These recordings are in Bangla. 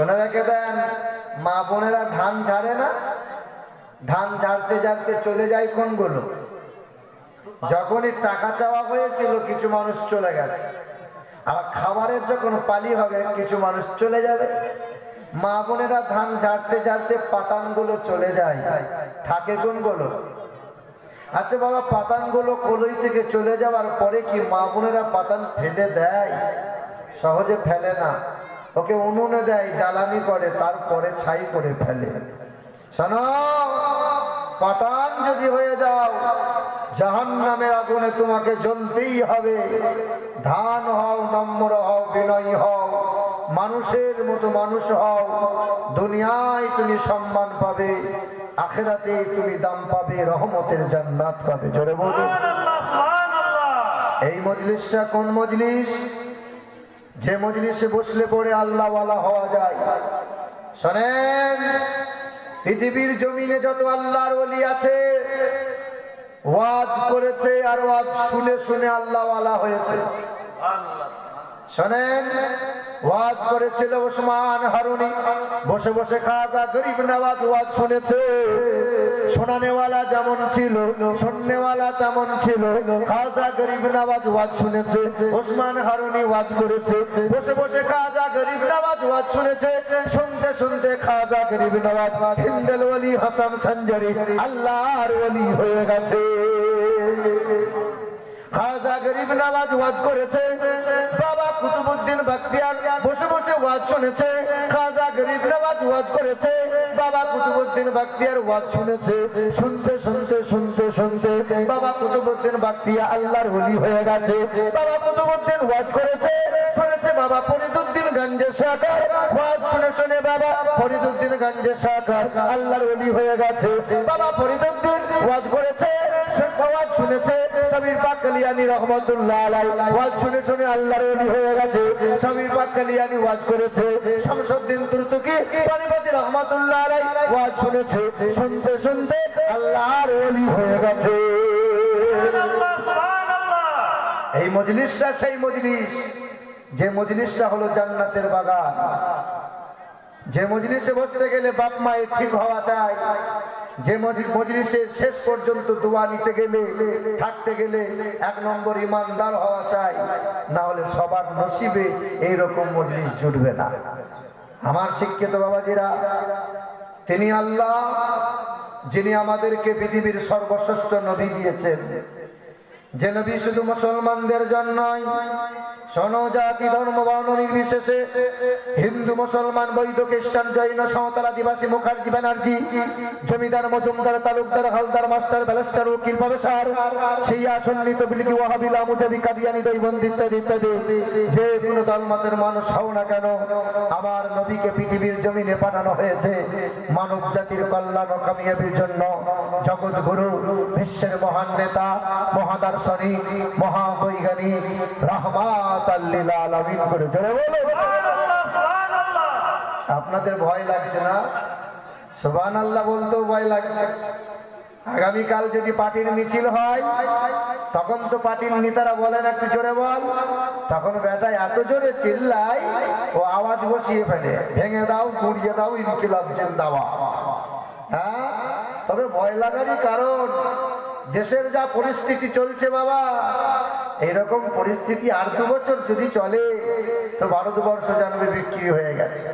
শুনে রেখে দেন, মা বোনেরা ধান ঝাড়ে না? ধান ঝাড়তে ঝাড়তে চলে যায় কোনগুলো? যখনই টাকা চাওয়া হয়েছিল, কিছু মানুষ চলে গেছে। আর খাবারের যখন পালি হবে, কিছু মানুষ চলে যাবে। মা বোনেরা ধান ঝাড়তে ঝাড়তে পাতানগুলো চলে যায়। থাকে কোনগুলো? আচ্ছা বাবা, পাতানগুলো কলই থেকে চলে যাওয়ার পরে কি মা বোনেরা পাতান ফেলে দেয়? সহজে ফেলে না। ওকে উনুনে দেয় জ্বালানি করে তারপরে ছাই করে ফেলে। শোনো পাতান যদি হয়ে যাও জাহান নামের আগুনে তোমাকে জ্বলতেই হবে। ধান হও নম্র হও বিনয়ী হও মানুষের মতো মানুষ হও। দুনিয়ায় তুমি সম্মান পাবে আখেরাতে তুমি দাম পাবে রহমতের জান্নাত পাবে। জোরে সুবহানাল্লাহ। এই মজলিসটা কোন মজলিস? যে মজলিসে বসলে পরে আল্লাহওয়ালা হওয়া যায়। শোনেন, পৃথিবীর জমিনে যত আল্লাহর ওলি আছে, ওয়াজ করেছে আর ওয়াজ শুনে শুনে আল্লাহওয়ালা হয়েছে। শোনেন, ওয়াজ করেছিল ওসমান হারুনি বসে বসে খাজা গরিব নওয়াজ ওয়াজ শুনেছে। শোনানেওয়ালা যেমন ছিল, শুননেওয়ালা তেমন ছিল। খাজা গরিব নওয়াজ ওয়াজ শুনেছে, ওসমান হারুনি ওয়াজ করেছে। বসে বসে খাজা গরিব নওয়াজ ওয়াজ শুনেছে, শুনতে শুনতে খাজা গরিব নওয়াজ হিন্দেল ওলি হাসান সঞ্জারি আল্লাহর ওলি হয়ে গেছে। খাজা গরিব নওয়াজ ওয়াজ করেছে কুতুবুদ্দিন বাক্তিয়ার বসে বসে ওয়াজ শুনেছে, খাজা গরিব নওয়াজ ওয়াজ করেছে, বাবা কুতুবুদ্দিন বাখতিয়ার ওয়াজ শুনেছে। শুনতে শুনতে শুনতে শুনতে বাবা কুতুবুদ্দিন বাখতিয়া আল্লাহর হলি হয়ে গেছে। বাবা কুতুবুদ্দিন ওয়াজ করেছে, শুনেছে বাবা ফরিদুদ্দিন গঞ্জে সাকার ওয়াজ শুনে শুনে বাবা ফরিদুদ্দিন গঞ্জে সাকার আল্লাহর ওলি হয়ে গেছে। বাবা ফরিদুদ্দিন ওয়াজ করেছে ওয়াজ শুনেছে। সমীর পাক রহমতুল্লাহ আলাই। ওয়াজ শুনে শুনে আল্লাহর ওলি হয়ে গেছে। সমীর পাক ওয়াজ করেছে। শামসুদ্দিন তুর্তুকি পানিপতি রহমতুল্লাহ আলাই ওয়াজ শুনেছে। শুনতে শুনতে আল্লাহর ওলি হয়ে গেছে। এই মজলিসটা সেই মজলিস। যে মজলিসটা হলো জান্নাতের বাগান, যে মজলিসে বসতে গেলে বাপ মায়ের ঠিক হওয়া চাই, যে মজ- মজলিসে শেষ পর্যন্ত দোয়া নিতে গেলে, থাকতে গেলে এক নম্বর ইমানদার হওয়া চাই, না হলে সবার নসিবে এইরকম মজলিস জুটবে না। আমার শিক্ষিত বাবাজিরা, তিনি আল্লাহ, যিনি আমাদেরকে পৃথিবীর সর্বশ্রেষ্ঠ নবী দিয়েছেন। যে নবী শুধু মুসলমানদের জন্যই জাতি ধর্ম বর্ণ নির্বিশেষে হিন্দু, মুসলমান বৈধ খ্রিস্টান, জৈন, সাঁওতাল, আদিবাসী, মুখার্জি, ব্যানার্জি, জমিদার, মজুমদার, তালুকদার, হালদার, মাস্টার, ব্যালেস্টার, উকিল, প্রফেসর সেই আসন্নিত বিলিকি ওয়াহাবিলা মুজাবি কাদিয়ানি, দৈবন্দ ইত্যাদি ইত্যাদি। যে কোনো দলমতের মানুষ হও না কেন, আমার নবীকে পৃথিবীর জমিনে পাঠানো হয়েছে মানব জাতির কল্যাণ ও কামিয়াবির জন্য। জগৎ গুরু বিশ্বের মহান নেতা, মহাদার্শনিক, মহাবৈজ্ঞানিক রহমাত আলামিন করে বলো। আপনাদের ভয় লাগছে না? সোবান আল্লাহ বলতেও ভয় লাগছে। আগামীকাল যদি পার্টির মিছিল হয় তখন তো পার্টির নেতারা বলেন একটু জোরে বল। তখন বেটা এত জোরে চিল্লায় ও আওয়াজ বসিয়ে ফেলে ভেঙে দাও গুড়িয়ে দাও ইনকিলাব জিন্দাবাদ। হ্যাঁ? তবে ভয় লাগারই কারণ দেশের যা পরিস্থিতি চলছে বাবা এইরকম পরিস্থিতি আর দু বছর যদি চলে, তো ভারতবর্ষ জানবে বিক্রি হয়ে গেছে।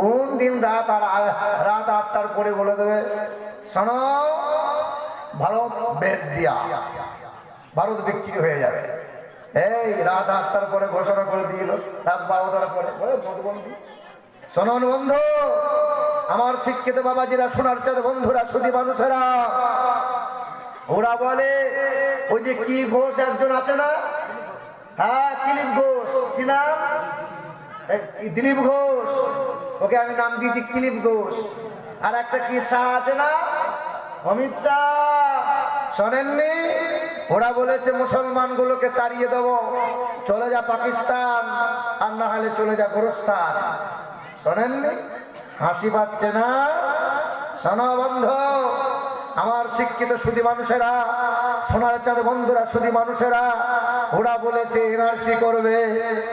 কোন দিন রাত আর রাত আটটার পরে বলে দেবে, শোনো, ভালো বেশ দিয়া, ভারত বিক্রি হয়ে যাবে। এই রাত আটটার পরে ঘোষণা করে দিল, রাত বারোটার পরে ভোটবন্দি শোনন বন্ধু। আমার শিক্ষিত বাবাজিরা শোনার চাঁদ বন্ধুরা, সুদী মানুষেরা ওরা বলে, ওই যে কি ঘোষ একজন আছে না? হ্যাঁ দিলীপ ঘোষ। কি নাম? দিলীপ ঘোষ। ওকে আমি নাম দিয়েছি কিলিপ ঘোষ। আর একটা কি শাহ আছে না? অমিত শাহ। শোনেননি? ওরা বলেছে, মুসলমানগুলোকে তাড়িয়ে দেবো। চলে যা পাকিস্তান, আর না হলে চলে যা গোরস্থান। শোনেননি? হাসি পাচ্ছে না? শোনো বন্ধ। আমার শিক্ষিত সুদী মানুষেরা, সোনার চাঁদ বন্ধুরা, সুদী মানুষেরা, ওরা বলেছে এনআরসি করবে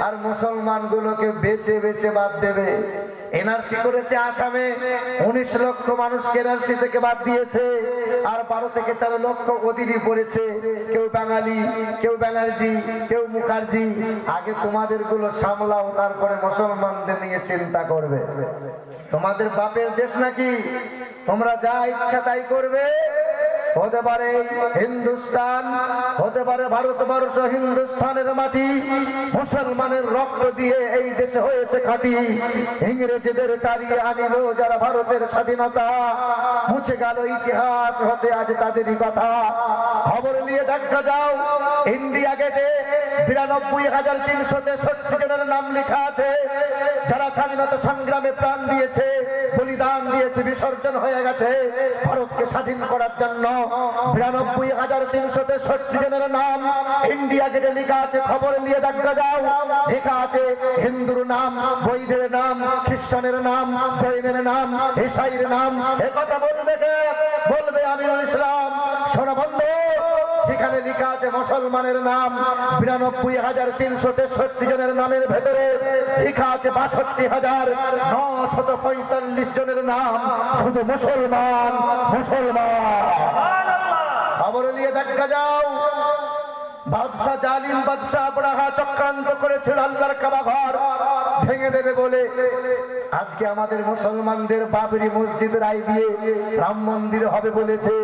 আর মুসলমানগুলোকে বেচে বেচে বাদ দেবে। এনআরসি করেছে আসামে, উনিশ লক্ষ মানুষকে এনআরসি থেকে বাদ দিয়েছে, আর বারো থেকে তেরো লক্ষ অতিথি পড়েছে কেউ বাঙালি, কেউ ব্যানার্জি, কেউ মুখার্জি। আগে তোমাদেরগুলো সামলাও, তারপরে মুসলমানদের নিয়ে চিন্তা করবে। তোমাদের বাপের দেশ নাকি? তোমরা যা ইচ্ছা তাই করবে। হতে পারে হিন্দুস্তান, হতে পারে ভারতবর্ষ, হিন্দুস্তানের মাটি। মুসলমানের রক্ত দিয়ে এই দেশে হয়েছে খাঁটি। ইংরেজদের তাড়িয়ে আনিল যারা ভারতের স্বাধীনতা। মুছে গেল ইতিহাস, হতে আজ তাদেরই কথা। খবর নিয়ে দেখা যাও, ইন্ডিয়া গেটে বিরানব্বই হাজার তিনশো তেষট্টি জনের নাম লেখা আছে। যারা স্বাধীনতা সংগ্রামে প্রাণ দিয়েছে, বলিদান দিয়েছে, বিসর্জন হয়ে গেছে, ভারতকে স্বাধীন করার জন্য। বিরানব্বই হাজার তিনশো তেষট্টি জনের নাম। ইন্ডিয়া গেটে লেখা আছে, খবর নিয়ে দেখা যাও। লেখা আছে, হিন্দুর নাম বৈদের নাম, খ্রিস্টানের নাম, জৈনের নাম ইসাইয়ের নাম। একথা কথা বলবে? বলবে আমিরুল ইসলাম। সোনাবন্ধ সেখানে লেখা আছে মুসলমানের নাম। বিরানব্বই হাজার তিনশো তেষট্টি জনের নামের ভেতরে লেখা আছে বাষট্টি হাজার নশত পঁয়তাল্লিশ জনের নাম। শুধু মুসলমান মুসলমান। খবর নিয়ে দেখা যাও। বাদশাহ জালিম, বাদশাহ আবরাহা চক্রান্ত করেছিল আল্লাহর কাবা ঘর ভেঙে দেবে বলে। আজকে আমাদের মুসলমানদের বাবরি মসজিদ রায় দিয়ে রাম মন্দির হবে বলেছে।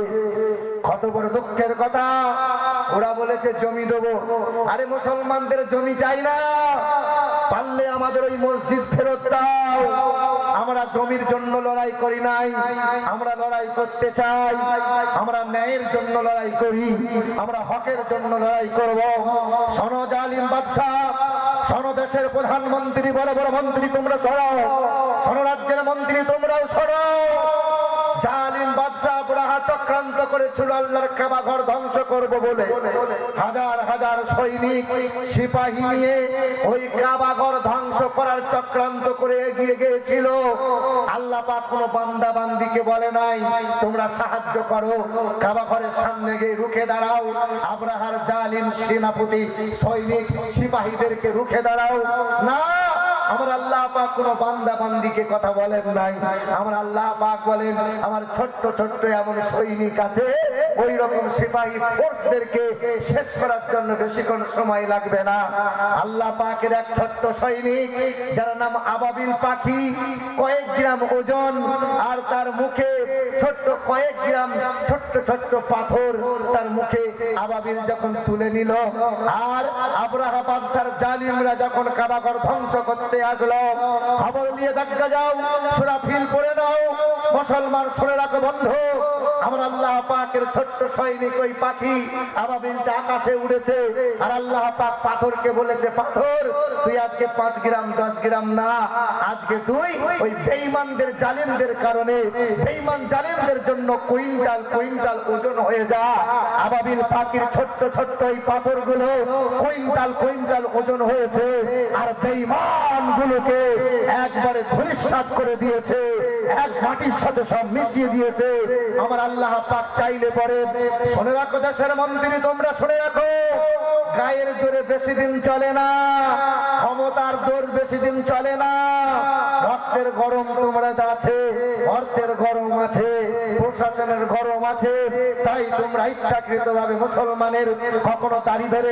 কত বড় দুঃখের কথা। ওরা বলেছে, জমি দেবো। আরে, মুসলমানদের জমি চাই না। পারলে আমাদের ওই মসজিদ ফেরত দাও। আমরা জমির জন্য লড়াই করি নাই। আমরা লড়াই করতে চাই। আমরা ন্যায়ের জন্য লড়াই করি। আমরা হকের জন্য লড়াই করব। সন জালিম বাদশাহ। সন দেশের প্রধানমন্ত্রী। বড় বড় মন্ত্রী তোমরা সরাও। সন রাজ্যের মন্ত্রী তোমরাও সরাও। জালিম বুড়াহা চক্রান্ত করেছিল আল্লাহর কাবা ঘর ধ্বংস করব বলে। হাজার হাজার সৈনিক, সিপাহী নিয়ে ওই কাবা ঘর ধ্বংস করার চক্রান্ত করে এগিয়ে গিয়েছিল। আল্লাহ পাক কোনো বান্দা বান্দিকে বলে নাই, তোমরা সাহায্য করো কাবা ঘরের সামনে গিয়ে রুখে দাঁড়াও, আব্রাহার জালিম সেনাপতি, সৈনিক, সিপাহীদেরকে রুখে দাঁড়াও। না! আমার আল্লাহ পাক কোনো বান্দা বান্দিকে কথা বলেন নাই। আমার আল্লাহ পাক বলেন, আমার ছোট্ট ছোট্ট এমন সৈনিক আছে ওই রকম সিপাহী ফোর্সদেরকে শেষ করার জন্য বেশিক্ষণ সময় লাগবে না। আল্লাহ পাকের এক ছোট্ট সৈনিক, যার নাম আবাবিল পাখি, কয়েক গ্রাম ওজন আর তার মুখে ছোট্ট কয়েক গ্রাম ছোট্ট ছোট্ট পাথর তার মুখে আবাবিল যখন তুলে নিল আর আবরাহা বাদশার জালিমরা যখন কাবাঘর ধ্বংস করতে আসলো, খবর নিয়ে দেখা যাও, সুরা ফিল করে নাও, মুসলমান শুনে রাখো বন্ধু। আমার আল্লাহ পাকের ছোট্ট সৈনিক ওই পাখি আবাবিলটা আকাশে উড়েছে। আর আল্লাহ পাক পাথরকে বলেছে, পাথর, তুই আজকে পাঁচ গ্রাম, দশ গ্রাম না, আজকে তুই ওই বেইমানদের জালিমদের কারণে বেইমান জালিমদের জন্য কুইন্টাল কুইন্টাল ওজন হয়ে যা। আবাবিল পাখির ছোট্ট ছোট্ট এই পাথরগুলো কুইন্টাল কুইন্টাল ওজন হয়েছে। আর বেইমান গুলোকে একবারে ধূলিসাৎ করে দিয়েছে। এক মাটির সাথে সব মিশিয়ে দিয়েছে। আমার আল্লাহ পাক চাইলে পরে, শুনে রাখো দেশের মন্দিরে, তোমরা শুনে রাখো। গায়ের জোরে বেশি দিন চলে না। ক্ষমতার জোর বেশি দিন চলে না। রক্তের গরম তোমরা আছে অর্থের গরম আছে, প্রশাসনের গরম আছে। তাই তোমরা ইচ্ছাকৃত ভাবে মুসলমানের কখনো দাড়ি ধরে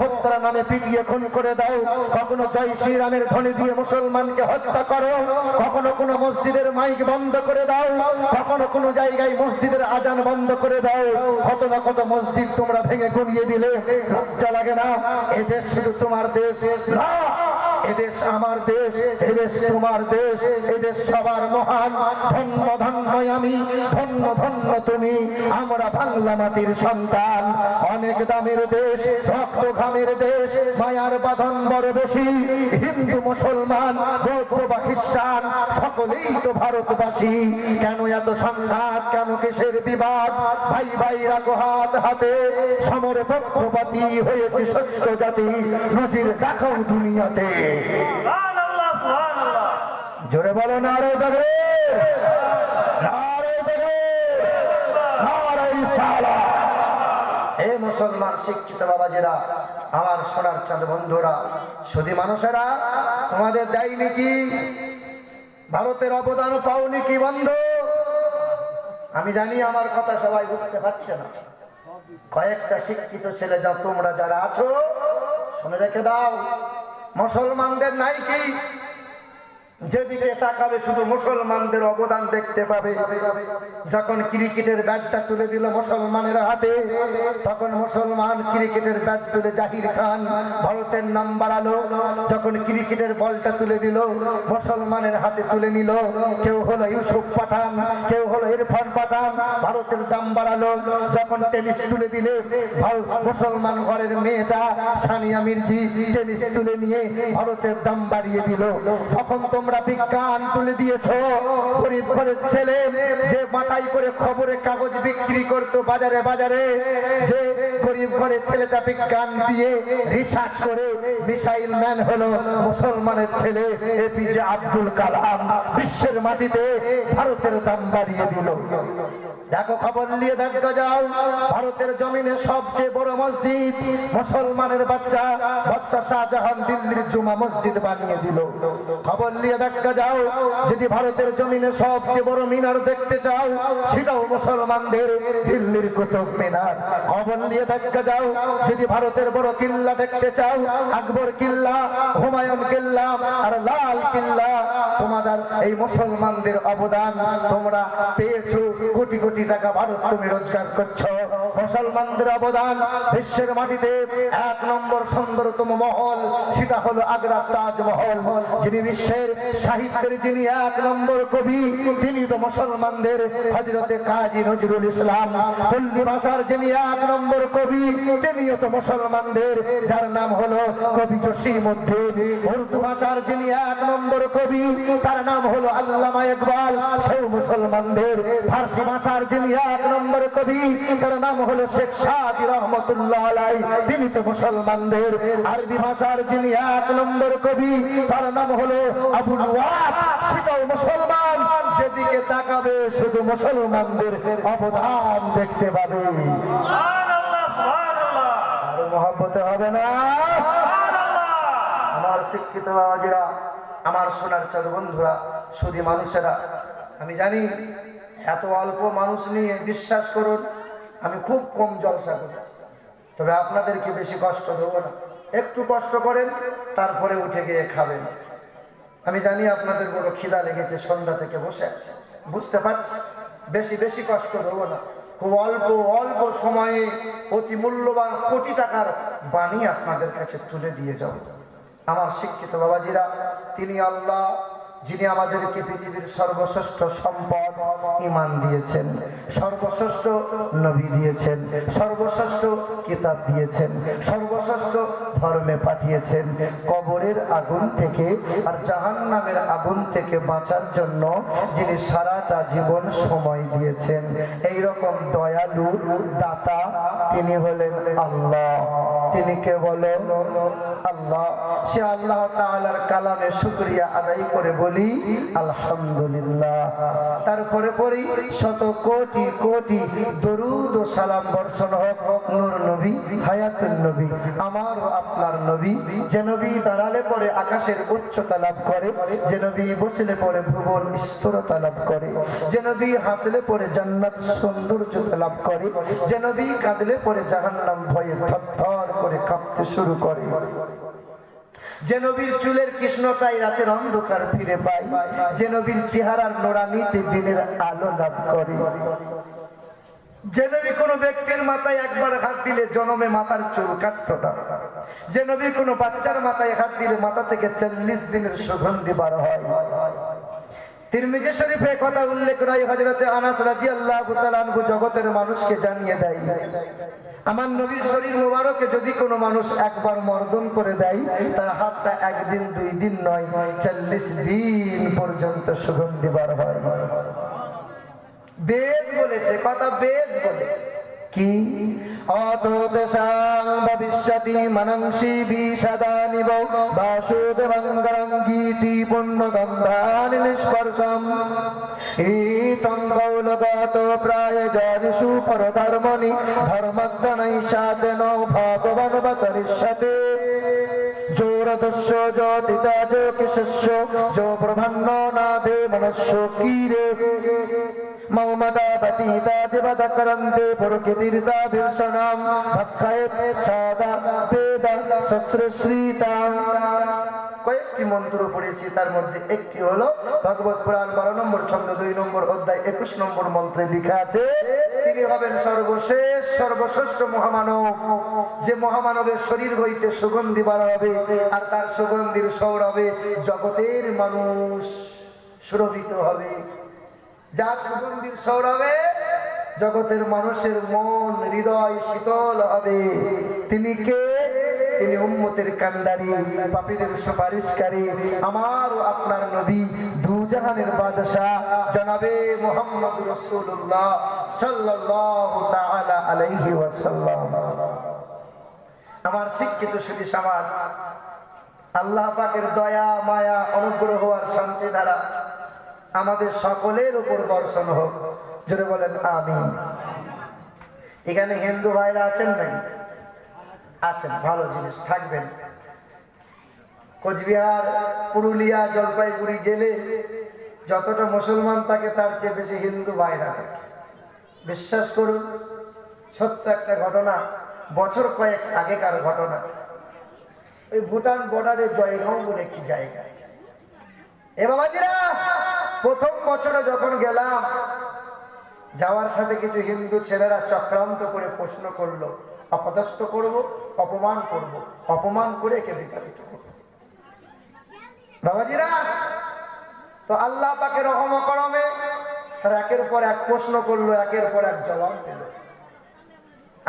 হত্যা নামে পিটিয়ে খুন করে দাও। কখনো জয় শ্রীরামের ধ্বনি দিয়ে মুসলমানকে হত্যা করো। কখনো কোনো মসজিদের মাইক বন্ধ করে দাও। কখনো কোনো জায়গায় মসজিদের আজান বন্ধ করে দাও। কত না কত মসজিদ তোমরা ভেঙে গুড়িয়ে দিলে। লজ্জা লাগে না। এদেশ শুধু তোমার দেশ। না! এদেশ আমার দেশ এদেশ তোমার দেশ এদেশ সবার মহান। ধন্য ধন্য আমি, ধন্য ধন্য তুমি, আমরা বাংলা মাটির সন্তান। অনেক দামের দেশ, রক্ত ঘামের দেশ, মায়ার বাঁধন বড় বেশি। হিন্দু, মুসলমান, বৌদ্ধ বা খ্রিস্টান, সকলেই তো ভারতবাসী। কেন এত সংঘাত, কেন কিসের বিবাদ? ভাই ভাই রাখো হাত হাতে, সমরে পক্ষপাতি হয়েছে সত্য জাতি। নজির দেখাও দুনিয়াতে। জোরে বলো নারে দেখবে হে মুসলমান শিক্ষিত আমার চাঁদ বন্ধুরা মানুষেরা, তোমাদের কি ভারতের পাওনি কি বন্ধ? আমি জানি আমার কথা সবাই বুঝতে পারছে না। কয়েকটা শিক্ষিত ছেলে যা তোমরা যারা আছো, শুনে রেখে দাও। মুসলমানদের নাই কি? যেদিকে তাকাবে শুধু মুসলমানদের অবদান দেখতে পাবে। যখন ক্রিকেটের ব্যাটটা তুলে দিল মুসলমানের হাতে, তখন মুসলমান ক্রিকেটের ব্যাট তুলে জাহির খান, ভারতের নাম বাড়ালো যখন ক্রিকেটের বলটা তুলে দিল, মুসলমানের হাতে তুলে নিল। কেউ হলো ইউসুফ পাঠান, কেউ হলো ইরফান পাঠান, ভারতের দাম বাড়ালো যখন টেনিস তুলে দিলে মুসলমান ঘরের মেয়েটা সানিয়া মির্জি টেনিস তুলে নিয়ে ভারতের দাম বাড়িয়ে দিল। তখন তোমরা বিজ্ঞান তুলে দিয়েছ। গরিব ঘরের ছেলে যে মাথায় করে খবরের কাগজ বিক্রি করতো বাজারে বাজারে, যে গরিব ঘরের ছেলেটা বিজ্ঞান দিয়ে রিসার্চ করে মিসাইল ম্যান হলো মুসলমানের ছেলে এপিজে আব্দুল কালাম, বিশ্বের মাটিতে ভারতের দাম বাড়িয়ে দিল। দেখো খবর নিয়ে দেখো যাও। ভারতের জমিনে সবচেয়ে বড় মসজিদ, মুসলমানের বাচ্চা বাচ্চা শাহজাহান দিল্লির জুমা মসজিদ বানিয়ে দিল। খবর নিয়ে দেখো যাও, যদি ভারতের জমিনে সবচেয়ে বড় মিনার দেখতে চাও, সেটাও মুসলমানদের দিল্লির কুতুব মিনার। খবর নিয়ে দেখো যাও, যদি ভারতের বড় কিল্লা দেখতে চাও, আকবর কিল্লা, হুমায়ুন কিল্লা আর লাল কিল্লা, তোমাদের এই মুসলমানদের অবদান তোমরা পেয়েছ কোটি কোটি টাকা ভারত তুমি রোজগার করছ। মুসলমানদের অবদান বিশ্বের মাটিতে এক নম্বর সুন্দরতম মহল, সেটা হলো আগ্রা তাজমহল, যিনি বিশ্বের সাহিত্যের যিনি এক নম্বর কবি, তিনি তো মুসলমানদের হজরতে কাজী নজরুল ইসলাম। পল্লী ভাষার যিনি এক নম্বর কবি, তিনিও তো মুসলমানদের, যার নাম হলো কবি জসিমুদ্দিন উর্দু ভাষার যিনি এক নম্বর কবি, তার নাম হলো আল্লামা ইকবাল। সেও মুসলমানদের, ফার্সি ভাষার যিনি এক নম্বর কবি। তার নাম হলো শেখ সাদি রহমতুল্লাহ আলাই তিনি তো মুসলমানদের। আরবি ভাষার যিনি এক নম্বর কবি তার নাম হলো আবুল ওয়াব। সেটাও মুসলমান যেদিকে তাকাবে শুধু মুসলমানদের অবদান দেখতে পাবে। মহাব্বতে হবে না। আমার শিক্ষিত বাবাজিরা আমার সোনার চাঁদ বন্ধুরা সুদী মানুষেরা আমি জানি এত অল্প মানুষ নিয়ে বিশ্বাস করুন, আমি খুব কম জলসা করেছি তবে আপনাদেরকে বেশি কষ্ট দেবো না। একটু কষ্ট করেন, তারপরে উঠে গিয়ে খাবেন। আমি জানি আপনাদের বড় খিদা লেগেছে, সন্ধ্যা থেকে বসে আছে। বুঝতে পারছি বেশি বেশি কষ্ট দেবো না। খুব অল্প অল্প সময়ে অতি মূল্যবান কোটি টাকার বাণী আপনাদের কাছে তুলে দিয়ে যাব। আমার শিক্ষিত বাবাজিরা, তিনি আল্লাহ যিনি আমাদেরকে পৃথিবীর সর্বশ্রেষ্ঠ সম্পদ ইমান দিয়েছেন, সর্বশ্রেষ্ঠ নবী দিয়েছেন, সর্বশ্রেষ্ঠ কিতাব দিয়েছেন, সর্বশ্রেষ্ঠ ধর্মে পাঠিয়েছেন, কবরের আগুন থেকে আর জাহান নামের আগুন থেকে বাঁচার জন্য যিনি সারাটা জীবন সময় দিয়েছেন। এই রকম দয়ালু দাতা তিনি হলেন আল্লাহ। তিনি কে বলে? আল্লাহ। সে আল্লাহ তাআলার কালামে শুকরিয়া আদায় করে বলি আলহামদুলিল্লাহ। তারপরে পরেই শত কোটি কোটি দরুদ ও সালাম বর্ষণ হোক নূর নবী হায়াতুল নবী, আমার আপনার নবী। যে নবী দাঁড়ালে পরে আকাশের উচ্চতা লাভ করে, যে নবী বসলে পরে ভুবন স্থিরতা লাভ করে, যে নবী হাসলে পরে জান্নাত সৌন্দর্যতা লাভ করে, যে নবী কাঁদলে পরে জাহান্নাম ভয়ে থরথর করে কাঁপতে শুরু করে। যে নবীর চুলের কৃষ্ণতাই রাতের অন্ধকার ফিরে পায় যে নবীর চেহারার নোড়ানিতে দিনের আলো লাভ করে। জেনবি নবী কোনো ব্যক্তির মাথায় একবার হাত দিলে জনমে মাথার চুল কাটতো না। যে নবী কোনো বাচ্চার মাথায় হাত দিলে মাথা থেকে চল্লিশ দিনের সুগন্ধি বার হয়। তিরমিজি শরীফে কথা উল্লেখ নয় হজরতে আনাস রাজি আল্লাহ জগতের মানুষকে জানিয়ে দেয়, আমার নবীর শরীর মোবারকে যদি কোনো মানুষ একবার মর্দন করে দেয়, তার হাতটা একদিন, দুই দিন নয়, চল্লিশ দিন পর্যন্ত সুগন্ধি বার হয়। বেদ বলেছে, কথা বেদ বলেছে। কি? অত দেশাং ভবিষ্যতি মনংসি বিষদানি বাসুদেবঙ্গরং গীতি পুণ্যগন্ধানি নিষ্পর্শম ভগবান চোরদস্য জ্যোতিতা জ্যোতিষস্য যো ব্রহ্মাণ্ড নাদে মনস্য কীরে প্রকৃতির্দা ভীষণাম ভক্ষায় সাদা বেদ শস্ত্রশ্রীতাম কয়েকটি মন্ত্র পড়েছি, তার মধ্যে একটি হলো ভগবত পুরাণ বারো নম্বর ছন্দ, দুই নম্বর অধ্যায়, একুশ নম্বর মন্ত্রে লেখা আছে, তিনি হবেন সর্বশেষ, সর্বশ্রেষ্ঠ মহামানব। যে মহামানবের শরীর হইতে সুগন্ধি বার হবে আর তার সুগন্ধির সৌরভে জগতের মানুষ সুরভিত হবে। যার সুগন্ধির সৌরভে জগতের মানুষের মন, হৃদয় শীতল হবে। তিনি কে? তিনি উম্মতের কান্ডারি পাপীদের সুপারিশকারী, আমার আপনার নবী দুজাহানের বাদশাহ, জনাবে মোহাম্মদ রসুল্লাহ তাআলা আলাইহি ওয়াসাল্লাম। আমার শিক্ষিত সুখী সমাজ, আল্লাহ পাকের দয়া, মায়া, অনুগ্রহ আর শান্তি দ্বারা আমাদের সকলের উপর দর্শন হোক। জোরে বলেন আমি এখানে হিন্দু ভাইরা আছেন নাই আছেন, ভালো জিনিস, থাকবেন। কোচবিহার, পুরুলিয়া, জলপাইগুড়ি গেলে যতটা মুসলমান থাকে, তার চেয়ে বেশি হিন্দু ভাইরা থাকে। বিশ্বাস করুন, সত্য একটা ঘটনা বছর কয়েক আগেকার ঘটনা। ওই ভুটান বর্ডারে জয়গাঁও বলে একটি জায়গা আছে। এ বাবাজিরা, প্রথম বছরে যখন গেলাম, যাওয়ার সাথে কিছু হিন্দু ছেলেরা চক্রান্ত করে প্রশ্ন করল, অপদস্থ করব, অপমান করব, অপমান করে একে বিতাড়িত করব? বাবাজিরা, তো আল্লাহ পাকে রহম করমে তারা একের পর এক প্রশ্ন করল, একের পর এক জবাব দিল।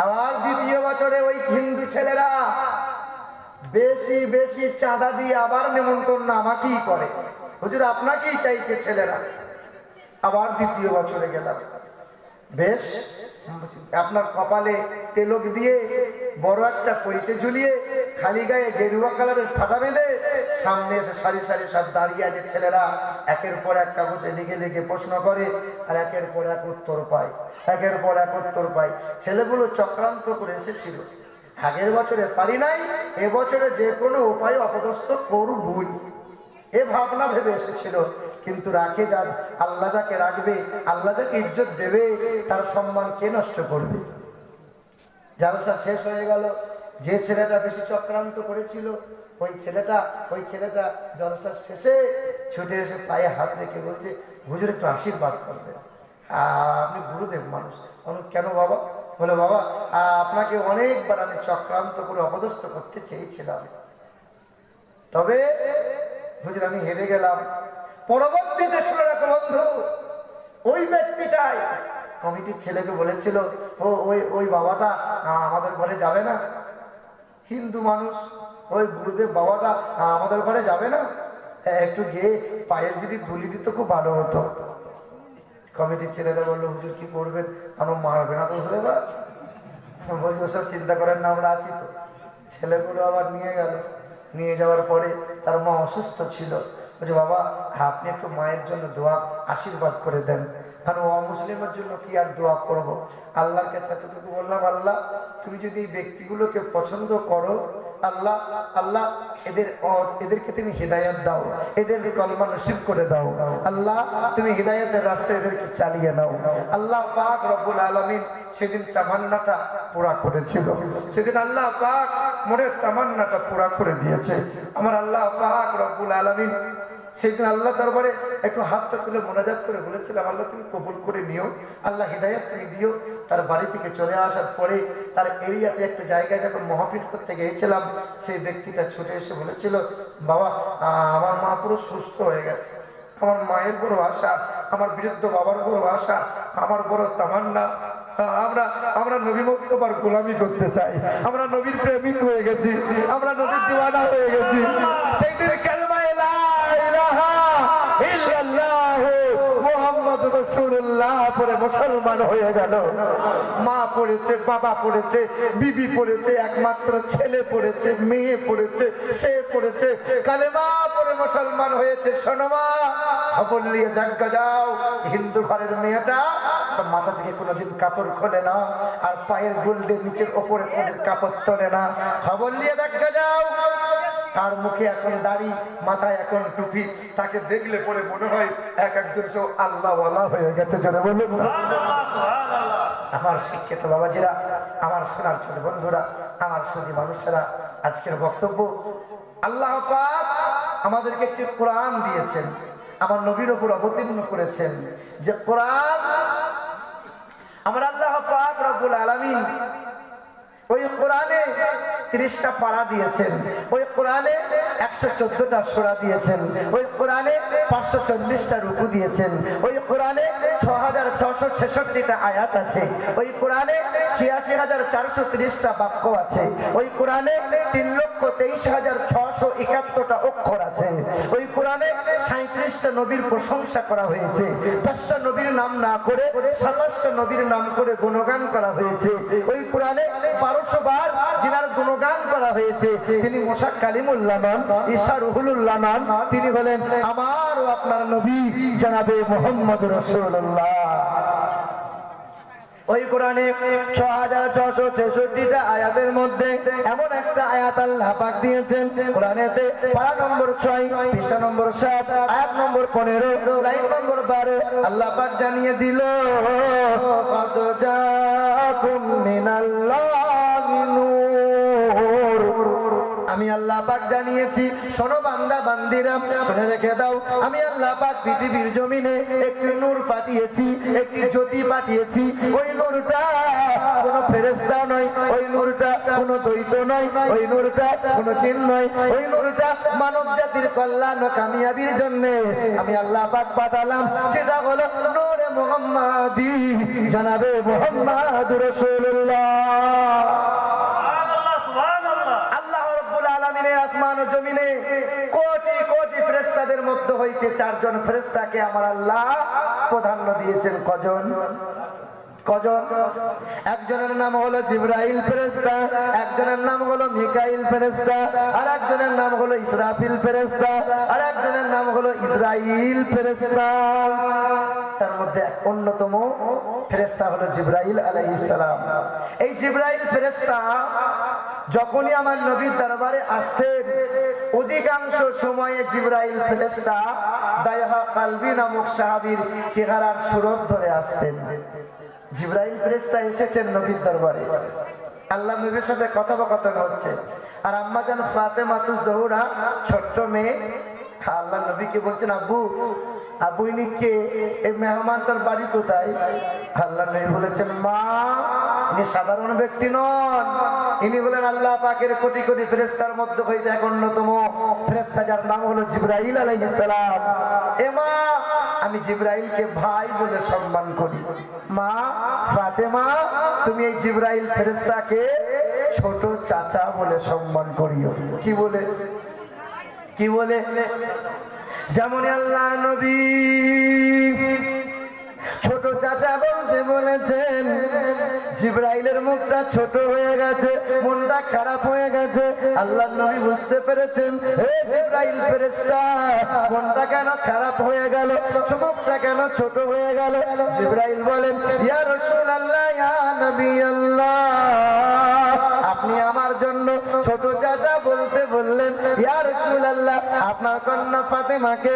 আবার দ্বিতীয় বছরে ওই হিন্দু ছেলেরা বেশি বেশি চাঁদা দিয়ে আবার নেমন্তন্ন আমাকেই করে। হুজুর, আপনাকেই চাইছে ছেলেরা। আবার দ্বিতীয় বছরে গেলাম। বেশ, আপনার কপালে তেলক দিয়ে বড় একটা পইতে ঝুলিয়ে খালি গায়ে গেরুয়া কালারের ফাটা বেঁধে সামনে এসে সারি সারি সব দাঁড়িয়ে আছে ছেলেরা। একের পর এক কাগজে লিখে লিখে প্রশ্ন করে আর একের পর এক উত্তর পায়, একের পর এক উত্তর পায়। ছেলেগুলো চক্রান্ত করে এসেছিল। আগের বছরে পারি নাই এবছরে যে কোনো উপায় অপদস্থ করবই। এ ভাবনা ভেবে এসেছিল। কিন্তু রাখে যার। আল্লাহ যাকে রাখবে, আল্লাহ যাকে ইজ্জত দেবে, তার সম্মান কে নষ্ট করবে? জালসা শেষ হয়ে গেল। যে ছেলেটা বেশি চক্রান্ত করেছিল, ওই ছেলেটা ওই ছেলেটা জলসার শেষে ছুটে এসে পায়ে হাত রেখে বলছে, হুজুর, একটু আশীর্বাদ করবে আপনি গুরুদেব মানুষ। কেন বাবা? বলে, বাবা আপনাকে অনেকবার আমি চক্রান্ত করে অপদস্থ করতে চেয়েছিলাম। তবে, হুজুর, আমি হেরে গেলাম। পরবর্তীতে শুনে রাখো বন্ধু। ওই ব্যক্তিটাই। কমিটির ছেলেকে বলেছিল ও ওই ওই বাবাটা আমাদের ঘরে যাবে না। হিন্দু মানুষ ওই গুরুদেব বাবাটা আমাদের ঘরে যাবে না। হ্যাঁ, একটু গিয়ে পায়ের যদি ধুলি দিত খুব ভালো হতো। কমিটির ছেলেরা বলল হুজুর কি করবেন? আমার মারবে না তো বা? বলছি ওসব চিন্তা করেন না আমরা আছি তো। ছেলেগুলো আবার নিয়ে গেল। নিয়ে যাওয়ার পরে তার মা অসুস্থ ছিল। বলছে বাবা, আপনি একটু মায়ের জন্য দোয়া, আশীর্বাদ করে দেন। কারণ অমুসলিমের জন্য কি আর দোয়া করব? আল্লাহর কাছে এতটুকু বললাম, আল্লাহ, তুমি যদি এই ব্যক্তিগুলোকে পছন্দ করো, আল্লাহ আল্লাহ, এদের এদেরকে তুমি হৃদায়ত দাও, এদের কলমা নসিব করে দাও। আল্লাহ, তুমি হৃদায়তের রাস্তায় এদেরকে চালিয়ে নাও। আল্লাহ পাক রব্বুল আলমিন সেদিন তামান্নাটা পুরা করেছিল। সেদিন আল্লাহ পাক মনের তামান্নাটা পুরা করে দিয়েছে। আমার আল্লাহ পাক রব্বুল আলমিন সেদিন আল্লাহ দরবারে একটু হাতটা তুলে মোনাজাত করে বলেছিলাম, আল্লাহ তুমি কবুল করে নিও, আল্লাহ হৃদায়ত তুমি দিও। তার বাড়ি থেকে চলে আসার পরে তার এরিয়াতে একটা জায়গায় যখন মহাপিল করতে গিয়েছিলাম, সেই ব্যক্তিটা ছুটে এসে বলেছিল, বাবা, আমার মা পুরো সুস্থ হয়ে গেছে। আমার মায়ের বড় আশা, আমার বিরুদ্ধ বাবার বড় আশা, আমার বড় তামান্না। আমরা আমরা নবী মোস্তফার গোলামি করতে চাই। আমরা নবীর প্রেমিক হয়ে গেছি, আমরা নবীর দিওয়ানা হয়ে গেছি। সেই দিন রাসূলুল্লাহ পরে মুসলমান হয়ে গেল। মা পড়েছে, বাবা পড়েছে, বিবি পড়েছে, একমাত্র ছেলে পড়েছে, মেয়ে পড়েছে, সে পড়েছে। কালেমা পরে মুসলমান হয়েছে, শোনো মা, খবর নিয়ে দেখা যাও। হিন্দু ঘরের মেয়েটা মাথা থেকে কোনোদিন কাপড় খোলে না, আর পায়ের গুল্ডের নিচের ওপরে কোনোদিন কাপড় তোলে না। খবর নিয়ে দেখা যাও। তার মুখে এখন দাড়ি, মাথায় এখন টুপি। তাকে দেখলে পরে মনে হয় এক একজন সব আল্লাহওয়ালা হয়ে গেছে আমার শিক্ষিত বাবাজিরা, আমার সোনার ছোট বন্ধুরা, আমার সুদী মানুষেরা, আজকের বক্তব্য, আল্লাহ আমাদেরকে একটি কোরআন দিয়েছেন। আমার নবীর ওপর অবতীর্ণ করেছেন। যে কোরআন আমার আল্লাহ পাক রব্বুল আলামিন ওই কোরআনে তিরিশটা পাড়া দিয়েছেন। ওই কোরআনে একশো চোদ্দটা সোরা দিয়েছেন। ওই কোরআনে পাঁচশো চল্লিশটা রুকু দিয়েছেন। ওই কোরআনে ছ হাজার ছশো ছেষট্টিটা আয়াত আছে। ওই কোরআনে ছিয়াশি হাজার চারশো তিরিশটা বাক্য আছে। ওই কোরআনে তিন লক্ষ তেইশ হাজার ছশো একাত্তরটা অক্ষর আছে। ওই কোরআনে সাঁত্রিশটা নবীর প্রশংসা করা হয়েছে। দশটা নবীর নাম না করে সাতাশটা নবীর নাম করে গুণগান করা হয়েছে। ওই কোরআনে বারোশো বার যিনার গুণগান করা হয়েছে। তিনি মোশাক কালিমুল্লাহ নন ঈশা রুহুল্লাহ নন তিনি হলেন আমার ও আপনার নবী, জানাবে মোহাম্মদ রসুল্লাহ ওই কোরআনে ছ হাজার ছশো ছেষট্টিটা আয়াতের মধ্যে এমন একটা আয়াত আল্লাহ পাক দিয়েছেন। কোরআনেতে পারা নম্বর ছয়, পৃষ্ঠা নম্বর সাত, আয়াত নম্বর পনেরো, লাইন নম্বর বারো আল্লাহ পাক জানিয়ে দিল কত জাকুম মিনাল্লাহি আল্লাহ জানিয়েছি, শোনো বান্দা, বান্দিরা, শুনে রেখে দাও। আমি আল্লাহ পাক পৃথিবীর জমিনে একটি নূর পাঠিয়েছি, একটি জ্যোতি পাঠিয়েছি। ওই নূরটা কোনো ফেরেস্তা নয়, ওই নূরটা কোনো দ্বৈত নয়, ওই নূরটা কোনো চিন নয়, ওই নূরটা মানব জাতির কল্যাণ কামিয়াবির জন্য আমি আল্লাহ পাক পাঠালাম। সেটা হলো নূরে মোহাম্মদি, জানাবে মোহাম্মদ রসুল্লাহ সুবহানাল্লাহ সুবহানাল্লাহ আল্লাহ রব্বুল আলামিনের আসমান ও জমিনে কোটি কোটি ফেরেশতাদের মধ্যে চারজন ফেরেশতাকে আমার আল্লাহ প্রাধান্য দিয়েছেন। কজন? কজন? একজনের নাম হলো জিব্রাইল ফেরেশতা, একজনের নাম হলো মিকাইল ফেরেশতা, আর একজনের নাম হলো ইসরাফিল ফেরেশতা, আর একজনের নাম হলো ইসরাইল ফেরেশতা। তার মধ্যে অন্যতম ফেরেশতা হলো জিব্রাইল আলাইহিস সালাম। এই জিব্রাইল ফেরেশতা যখনই আমার নবীর দরবারে আসতেন অধিকাংশ সময়ে জিব্রাইল ফেরেশতা দায়হা কালবি নামক সাহাবীর চেহারার সুরত ধরে আসতেন। জিব্রাইল ফেরেশতা এসেছেন নবীর দরবারে। আল্লাহ নবীর সাথে কথোপকথন হচ্ছে। আর আম্মা যেন ফাতে মাতু জহুরা, ছোট্ট মেয়ে, আল্লাহ নবীকে বলছেন, আব্বু আব্বু কে? এই মেহমানটার বাড়ি কোথায়? আল্লাহ নবী বলেছেন, মা ইনি সাধারণ ব্যক্তি নন। ইনি হলেন আল্লাহ পাকের কোটি কোটি ফেরেস্তার মধ্যে হইতে এক অন্যতম ফেরেস্তা যার নাম হলো জিব্রাইল আলাইহিস সালাম। এ মা, আমি জিব্রাইলকে ভাই বলে সম্মান করি। মা, ফাতেমা, তুমি এই জিব্রাইল ফেরেস্তাকে ছোট চাচা বলে সম্মান করিও। কি বলে? কি বলে? যেমন আল্লাহ নবী ছোট চাচা বলতে বলেছেন জিব্রাইলের মুখটা ছোট হয়ে গেছে, মনটা খারাপ হয়ে গেছে। আল্লাহ নবী বুঝতে পেরেছেন জিব্রাইল মনটা কেন খারাপ হয়ে গেল, চুমুকটা কেন ছোট হয়ে গেল? জিব্রাইল বলেন, ইয়া রাসূলুল্লাহ, ইয়া নবী আল্লাহ আপনি আমার জন্য ছোট চাচা বলতে বললেন, ইয়া রাসূলুল্লাহ, আপনার কন্যা ফাতেমাকে